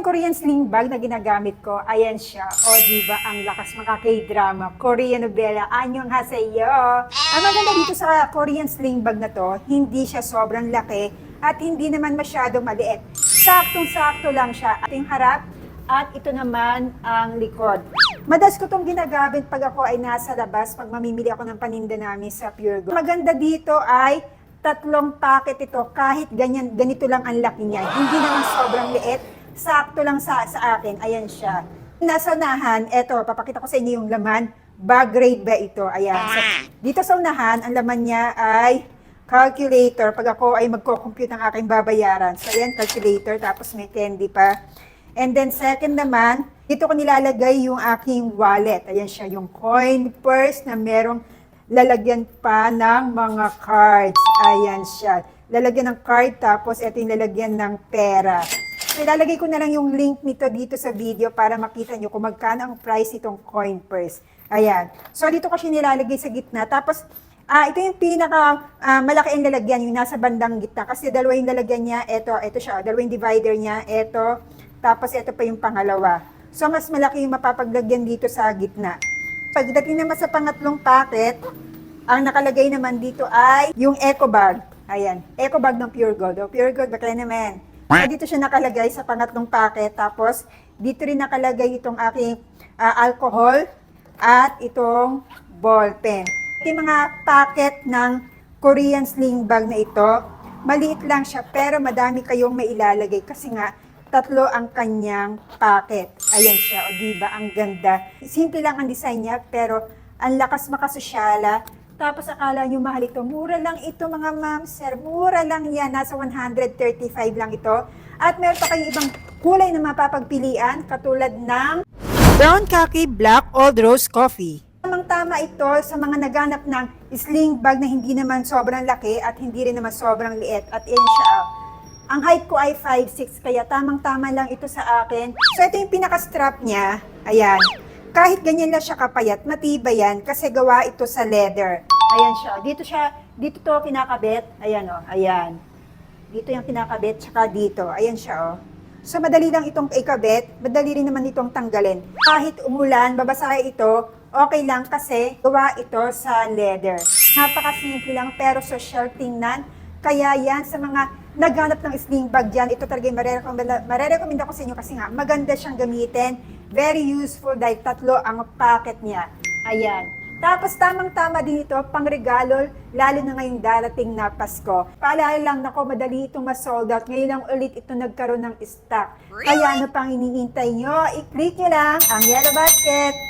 aking Korean sling bag na ginagamit ko, ayan siya. O, di ba, ang lakas mga K-drama, Korean novela, anyong haseyo. Ang maganda dito sa Korean sling bag na to, hindi siya sobrang laki at hindi naman masyadong maliit. Saktong-sakto lang siya. Ating harap at ito naman ang likod. Madas ko itong ginagamit pag ako ay nasa labas, pag mamimili ako ng paninda namin sa Pure Gold. Maganda dito ay tatlong packet ito kahit ganyan, ganito lang ang laki niya. Hindi naman sobrang liit, sakto lang sa, sa akin. Ayan siya. Nasa unahan, eto, papakita ko sa inyo yung laman. Bag grade ba ito? Ayan. So, dito sa unahan, ang laman niya ay calculator. Pag ako ay magko-compute ng aking babayaran. So, ayan, calculator. Tapos may candy pa. And then second naman, dito ko nilalagay yung aking wallet. Ayan siya, yung coin purse na merong lalagyan pa ng mga cards. Ayan siya. Lalagyan ng card tapos ito yung lalagyan ng pera. Ilalagay ko na lang yung link nito dito sa video para makita nyo kung magkano ang price itong coin purse. Ayan. So, dito ko siya nilalagay sa gitna. Tapos, ah ito yung pinaka ah, malaki ang lalagyan, yung nasa bandang gitna. Kasi dalawa yung lalagyan niya. Ito, ito siya. Dalawa yung divider niya. Ito. Tapos, ito pa yung pangalawa. So, mas malaki yung mapapaglagyan dito sa gitna. Pagdating naman sa pangatlong packet, ang nakalagay naman dito ay yung eco bag. Ayan, eco bag ng Pure Gold. O, Pure Gold, bakla naman. So, dito siya nakalagay sa pangatlong packet. Tapos, dito rin nakalagay itong aking ah, alcohol at itong ball pen. Ito mga packet ng Korean sling bag na ito. Maliit lang siya, pero madami kayong mailalagay kasi nga, tatlo ang kanyang packet. Ayan siya, o diba, ang ganda. Simple lang ang design niya, pero ang lakas makasosyala. Tapos akala nyo mahal ito. Mura lang ito mga ma'am, sir. Mura lang yan. Nasa 135 lang ito. At meron pa kayong ibang kulay na mapapagpilian, katulad ng Brown Khaki Black Old Rose Coffee. Tamang tama ito sa mga naganap ng sling bag na hindi naman sobrang laki at hindi rin naman sobrang liit. At oh. Ang height ko ay 5'6", kaya tamang-tama lang ito sa akin. So ito yung pinaka-strap niya. Ayan. Kahit ganyan lang siya kapayat, matibay yan kasi gawa ito sa leather. Ayan siya. Dito siya, dito to kinakabit. Ayan o, oh, ayan. Dito yung kinakabit, tsaka dito. Ayan siya oh. So madali lang itong ikabit, madali rin naman itong tanggalin. Kahit umulan, babasahin ito, okay lang kasi gawa ito sa leather. Napakasimple lang pero social tingnan. Kaya yan sa mga naghanap ng sling bag dyan, ito talaga yung marerekomenda, marerekomenda ko sa inyo kasi nga maganda siyang gamitin. Very useful dahil tatlo ang packet niya. Ayan. Tapos tamang-tama din ito, pang regalo, lalo na ngayong darating na Pasko. Paalala lang nako, madali itong ma-sold out. Ngayon lang ulit ito nagkaroon ng stock. Kaya ano pang iniintay nyo? I-click nyo lang ang yellow basket